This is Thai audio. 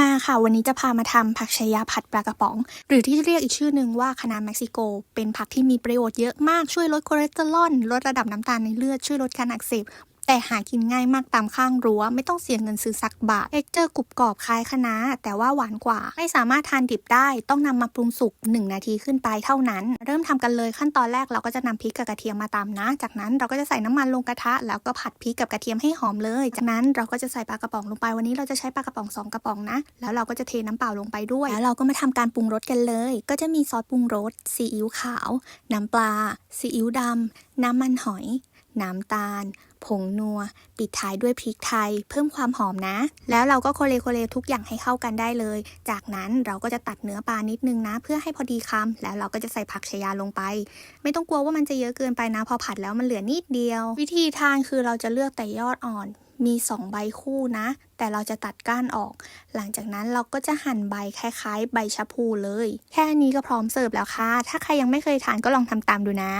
มาค่ะ วันนี้จะพามาทำผักชายาผัดปลากระป๋อง หรือที่เรียกอีกชื่อหนึ่งว่าคะน้าเม็กซิโก เป็นผักที่มีประโยชน์เยอะมากช่วยลดคอเลสเตอรอลลดระดับน้ำตาลในเลือดช่วยลดการอักเสบ แต่หากินง่ายมากตามข้างรั้ว ไม่ต้องเสียเงินซื้อสักบาทเอ็กเจอร์กรุบกรอบคล้ายคะน้าแต่ว่าหวานกว่า ไม่สามารถทานดิบได้ ต้องนำมาปรุงสุก 1 นาทีขึ้นไปเท่านั้น เริ่มทำกันเลยขั้นตอนแรกเราก็จะนำพริกกับกระเทียมมาตำนะ จากนั้นเราก็จะใส่น้ำมันลงกระทะ แล้วก็ผัดพริกกับกระเทียมให้หอมเลย จากนั้นเราก็จะใส่ปลากระป๋องลงไปวันนี้เราจะใช้ปลากระป๋องสองกระป๋องนะ แล้วเราก็จะเทน้ำเปล่าลงไปด้วย แล้วเราก็มาทำการปรุงรสกันเลย ก็จะมีซอสปรุงรสซีอิ๊วขาว น้ำปลาซีอิ๊วดำน้ำมันหอย น้ำตาล ผงนัว ปิดท้ายด้วยพริกไทย เพิ่มความหอมนะ แล้วเราก็โคเลโคเลทุกอย่างให้เข้ากันได้เลย จากนั้นเราก็จะตัดเนื้อปลานิดนึงนะ เพื่อให้พอดีคำแล้วเราก็จะใส่ผักชายาลงไป ไม่ต้องกลัวว่ามันจะเยอะเกินไปนะ พอผัดแล้วมันเหลือนิดเดียว วิธีทานคือเราจะเลือกแต่ยอดอ่อน มี 2 ใบคู่นะ แต่เราจะตัดก้านออก หลังจากนั้นเราก็จะหั่นใบคล้ายๆ ใบชะพูเลย แค่นี้ก็พร้อมเสิร์ฟแล้วค่ะ ถ้าใครยังไม่เคยทานก็ลองทำตามดูนะ